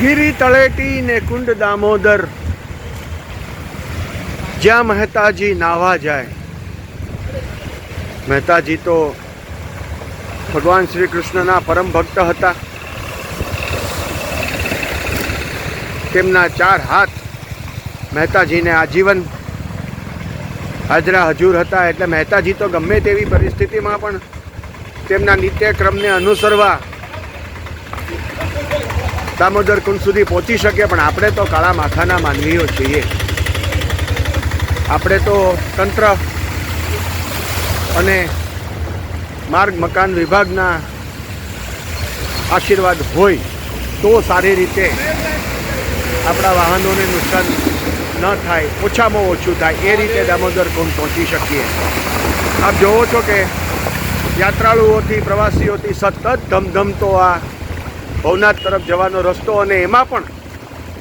ગિરી તળેટી ને કુંડ દામોદર. જ્યાં મહેતાજી નાવા જાય. મહેતાજી તો ભગવાન શ્રી કૃષ્ણના પરમ ભક્ત હતા. તેમના ચાર હાથ મહેતાજીને આજીવન હાજરા હજુર હતા. એટલે મહેતાજી તો ગમે તેવી પરિસ્થિતિમાં પણ તેમના નિત્યક્રમને અનુસરવા દામોદર કુંડ સુધી પહોંચી શકે, પણ આપણે તો કાળા માથાના માનવીઓ છીએ. આપણે તો તંત્ર અને માર્ગ, મકાન વિભાગના આશીર્વાદ હોય તો સારી રીતે આપણા વાહનોને નુકસાન ન થાય, ઓછામાં ઓછું થાય, એ રીતે દામોદર કુંડ પહોંચી શકીએ. આપ જોવો છો કે યાત્રાળુઓથી, પ્રવાસીઓથી સતત ધમધમતો આ ભવનાથ તરફ જવાનો રસ્તો અને એમાં પણ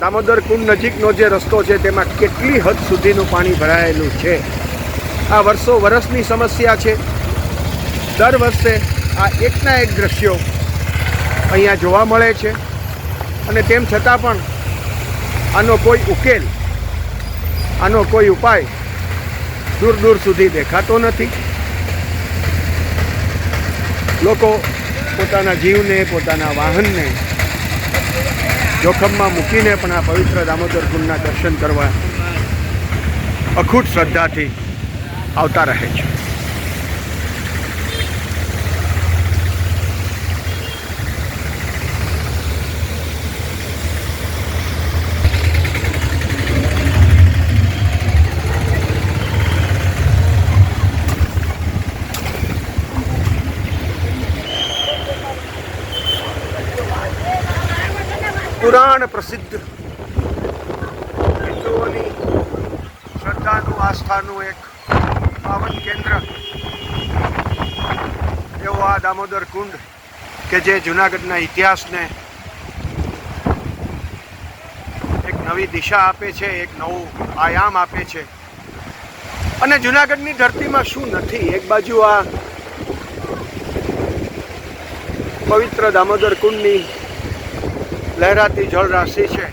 દામોદર કુંડ નજીકનો જે રસ્તો છે, તેમાં કેટલી હદ સુધીનું પાણી ભરાયેલું છે. આ વર્ષો વર્ષની સમસ્યા છે. દર વર્ષે આ એકના એક દ્રશ્યો અહીંયા જોવા મળે છે. અને તેમ છતાં પણ આનો કોઈ ઉકેલ, આનો કોઈ ઉપાય દૂર દૂર સુધી દેખાતો નથી. લોકો પોતાના જીવને, પોતાના વાહનને જોખમમાં મૂકીને પણ આ પવિત્ર દામોદર કુંડના દર્શન કરવા અખૂટ શ્રદ્ધાથી આવતા રહે છે. પુરાણ પ્રસિદ્ધ. હિન્દુઓની શ્રદ્ધાનું, આસ્થાનું એક પાવન કેન્દ્ર. એવો આ દામોદર કુંડ કે જે જૂનાગઢના ઇતિહાસને એક નવી દિશા આપે છે, એક નવું આયામ આપે છે. અને જૂનાગઢની ધરતીમાં શું નથી? એક બાજુ આ પવિત્ર દામોદર કુંડની લહેરાતી જળ રાશિ છે.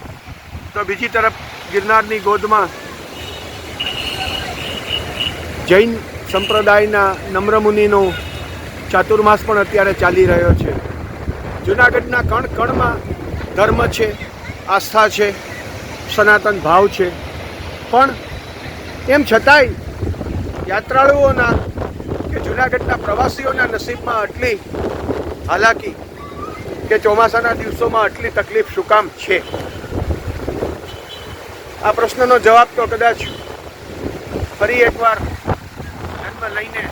તો બીજી તરફ ગિરનારની ગોદમાં જૈન સંપ્રદાયના નમ્રમુનિનો ચાતુર્માસ પણ અત્યારે ચાલી રહ્યો છે. જુનાગઢના કણ કણમાં ધર્મ છે, આસ્થા છે, સનાતન ભાવ છે. પણ એમ છતાંય યાત્રાળુઓના કે જુનાગઢના પ્રવાસીઓના નસીબમાં આટલી હાલાકી કે ચોમાસાના દિવસોમાં આટલી તકલીફ શું કામ છે? આ પ્રશ્નનો જવાબ તો કદાચ ફરી એકવાર જન્મ લઈને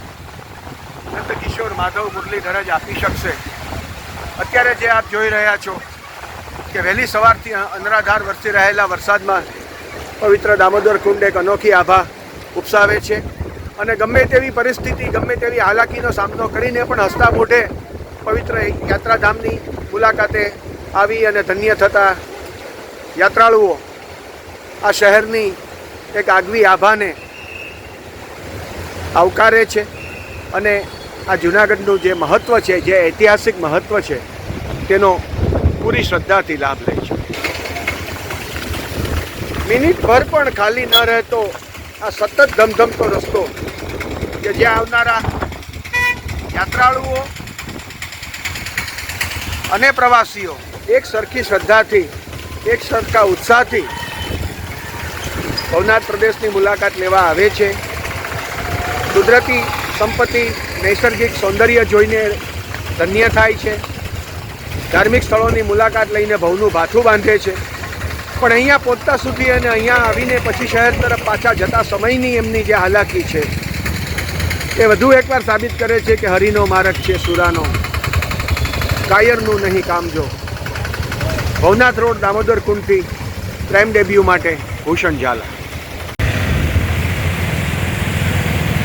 નંદ કિશોર માધવ મુરલીધર જ આપી શકશે. અત્યારે જે આપ જોઈ રહ્યા છો કે વહેલી સવારથી અનરાધાર વરસી રહેલા વરસાદમાં પવિત્ર દામોદર કુંડ એક અનોખી આભા ઉપસાવે છે. અને ગમે તેવી પરિસ્થિતિ, ગમે તેવી હાલાકીનો સામનો કરીને પણ હસતા મોઢે પવિત્ર યાત્રાધામની મુલાકાતે આવી અને ધન્ય થતા યાત્રાળુઓ, આ શહેરની એક આગવી આભાને આવકારે છે અને આ જૂનાગઢનું જે મહત્ત્વ છે, જે ઐતિહાસિક મહત્ત્વ છે, તેનો પૂરી શ્રદ્ધાથી લાભ લે છે. મિનિટ ભર પણ ખાલી ન રહેતો આ સતત ધમધમતો રસ્તો કે જ્યાં આવનારા યાત્રાળુઓ અને પ્રવાસીઓ એક સરખી શ્રદ્ધાથી, એક સરખા ઉત્સાહથી ભવનાથ પ્રદેશની મુલાકાત લેવા આવે છે. કુદરતી સંપત્તિ, નૈસર્ગિક સૌંદર્ય જોઈને ધન્ય થાય છે. ધાર્મિક સ્થળોની મુલાકાત લઈને ભવનું ભાથું બાંધે છે. પણ અહીંયા પહોંચતા સુધી અને અહીંયા આવીને પછી શહેર તરફ પાછા જતા સમયની એમની જે હાલાકી છે, એ વધુ એકવાર સાબિત કરે છે કે હરિનો માર્ગ છે, સુરાનો. કાયરનું નહીં કામ જો. ભવનાથ રોડ, દામોદર કુંડથી પ્રેમ ડેબ્યુ માટે ભૂષણ ઝાલા.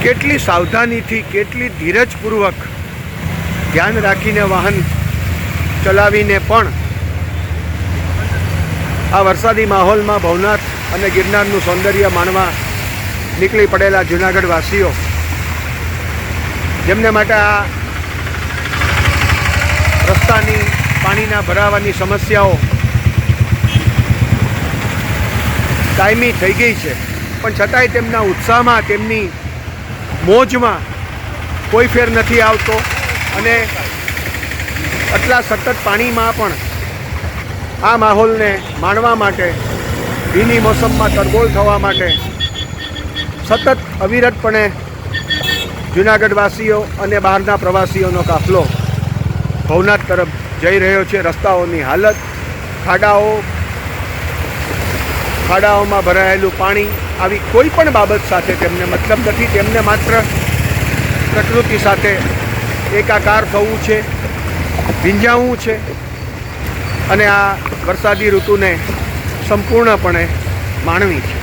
કેટલી સાવધાનીથી, કેટલી ધીરજપૂર્વક ધ્યાન રાખીને વાહન ચલાવીને પણ આ વરસાદી માહોલમાં ભવનાથ અને ગિરનારનું સૌંદર્ય માણવા નીકળી પડેલા જૂનાગઢવાસીઓ. જેમને માટે આ રસ્તાની પાણીના ભરાવાની સમસ્યાઓ કાયમી થઈ ગઈ છે. પણ છતાંય તેમના ઉત્સાહમાં, તેમની મોજમાં કોઈ ફેર નથી આવતો અને આટલા સતત પાણીમાં પણ આ માહોલને માણવા માટે, ભીની મોસમમાં તરબોળ થવા માટે સતત અવિરતપણે જુનાગઢવાસીઓ અને બહારના પ્રવાસીઓનો કાફલો ભવનાથ તરફ જઈ રહ્યો છે રસ્તાઓની હાલત. ખાડાઓ, ખાડાઓમાં ભરાયેલું પાણી આવી કોઈ પણ બાબત સાથે તેમને મતલબ નથી, તેમને માત્ર પ્રકૃતિ સાથે એકાકાર થવું છે, ભીંજાવવું છે. અને આ વરસાદી ઋતુને સંપૂર્ણપણે માણવી છે.